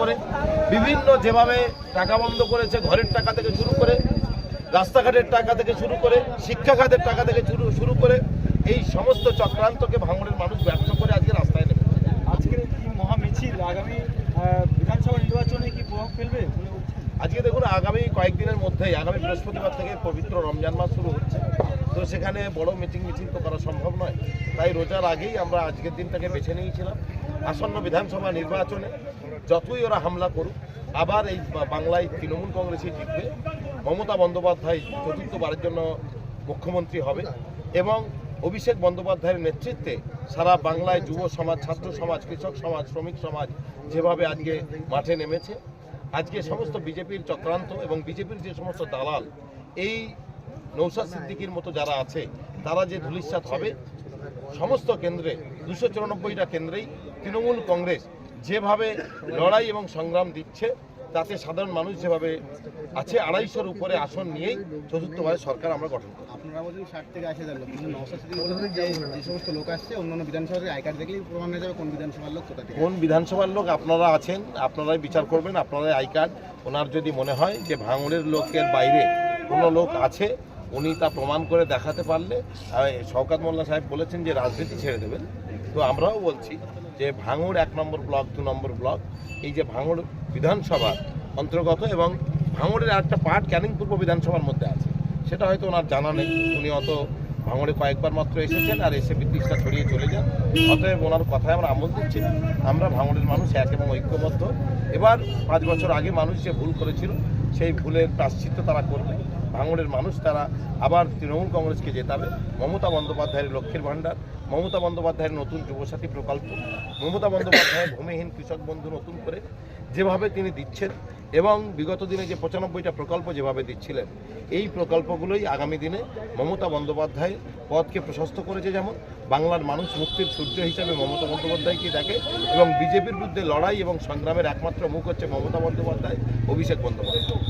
করে বিভিন্ন যেভাবে টাকা বন্ধ করেছে ঘরের টাকা থেকে শুরু করে রাস্তাঘাটের টাকা থেকে শুরু করে শিক্ষা খাতের টাকা থেকে শুরু শুরু করে এই সমস্ত চক্রান্তকে ভাঙড়ের মানুষ ব্যর্থ করে আজকে রাস্তায় নেমে আজকের এই মহা মিছিল আগামী বিধানসভা নির্বাচনে কি প্রভাব ফেলবে আজকে দেখুন আগামী কয়েকদিনের মধ্যেই আগামী বৃহস্পতিবার থেকে পবিত্র রমজান মাস শুরু হচ্ছে। তো সেখানে বড় মিটিং মিছিল তো করা সম্ভব নয়। তাই রোজার আগেই আমরা আজকের দিনটাকে বেছে নিয়েছিলাম। আসন্ন বিধানসভা নির্বাচনে যতই ওরা হামলা করুক, আবার এই বাংলায় তৃণমূল কংগ্রেসই জিতবে, মমতা বন্দ্যোপাধ্যায় চতুর্থবারের জন্য মুখ্যমন্ত্রী হবে এবং অভিষেক বন্দ্যোপাধ্যায়ের নেতৃত্বে সারা বাংলায় যুব সমাজ, ছাত্র সমাজ, কৃষক সমাজ, শ্রমিক সমাজ যেভাবে আজকে মাঠে নেমেছে, আজকে সমস্ত বিজেপির চক্রান্ত এবং বিজেপির যে সমস্ত দালাল, এই নৌসাদ সিদ্দিকির মতো যারা আছে, তারা যে ধুলিস্বাত হবে, সমস্ত কেন্দ্রে, দুশো চুরানব্বইটা কেন্দ্রেই তৃণমূল কংগ্রেস যেভাবে লড়াই এবং সংগ্রাম দিচ্ছে তাতে সাধারণ মানুষ যেভাবে আছে আড়াইশোর উপরে আসন নিয়েই চতুর্থবারে সরকার আমরা গঠন করব। আপনারা বলছেন ষাট থেকে আশি হাজার লোক কিন্তু নশো সিটি বলছেন যে সমস্ত লোক আসছে অন্যান্য বিধানসভা থেকে আই কার্ড দেখলেই প্রমাণ হয়ে যাবে কোন বিধানসভার লোক কোথা থেকে কোন বিধানসভার লোক আপনারা আছেন আপনারাই বিচার করবেন আপনারাই আই কার্ড ওনার যদি মনে হয় যে ভাঙড়ের লোকের বাইরে কোনো লোক আছে উনি তা প্রমাণ করে দেখাতে পারলে শওকাত মোল্লা সাহেব বলেছেন যে রাজনীতি ছেড়ে দেবেন। তো আমরাও বলছি যে ভাঙড় এক নম্বর ব্লক, দু নম্বর ব্লক, এই যে ভাঙড় বিধানসভার অন্তর্গত এবং ভাঙড়ের একটা পার্ট ক্যানিং পূর্ব বিধানসভার মধ্যে আছে। সেটা হয়তো ওনার জানা নেই, উনি অত ভাঙড়ে কয়েকবার মাত্র এসেছেন আর এসে বিদ্বেষটা ছড়িয়ে চলে যান। অতএব ওনার কথায় আমরা আমল দিচ্ছি। আমরা ভাঙড়ের মানুষ এক এবং ঐক্যবদ্ধ। এবার পাঁচ বছর আগে মানুষ যে ভুল করেছিল সেই ভুলের প্রাশ্চিত্য তারা করবে। ভাঙড়ের মানুষ তারা আবার তৃণমূল কংগ্রেসকে জেতাবে। মমতা বন্দ্যোপাধ্যায়ের লক্ষ্যের ভাণ্ডার, মমতা বন্দ্যোপাধ্যায়ের নতুন যুবসাথী প্রকল্প, মমতা বন্দ্যোপাধ্যায়ের ভূমিহীন কৃষক বন্ধু নতুন করে যেভাবে তিনি দিচ্ছেন এবং বিগত দিনে যে পঁচানব্বইটা প্রকল্প যেভাবে দিচ্ছিলেন, এই প্রকল্পগুলোই আগামী দিনে মমতা বন্দ্যোপাধ্যায় পথকে প্রশস্ত করেছে যেমন, বাংলার মানুষ মুক্তির সূর্য হিসাবে মমতা বন্দ্যোপাধ্যায়কে দেখে এবং বিজেপির বিরুদ্ধে লড়াই এবং সংগ্রামের একমাত্র মুখ হচ্ছে মমতা বন্দ্যোপাধ্যায়, অভিষেক বন্দ্যোপাধ্যায়।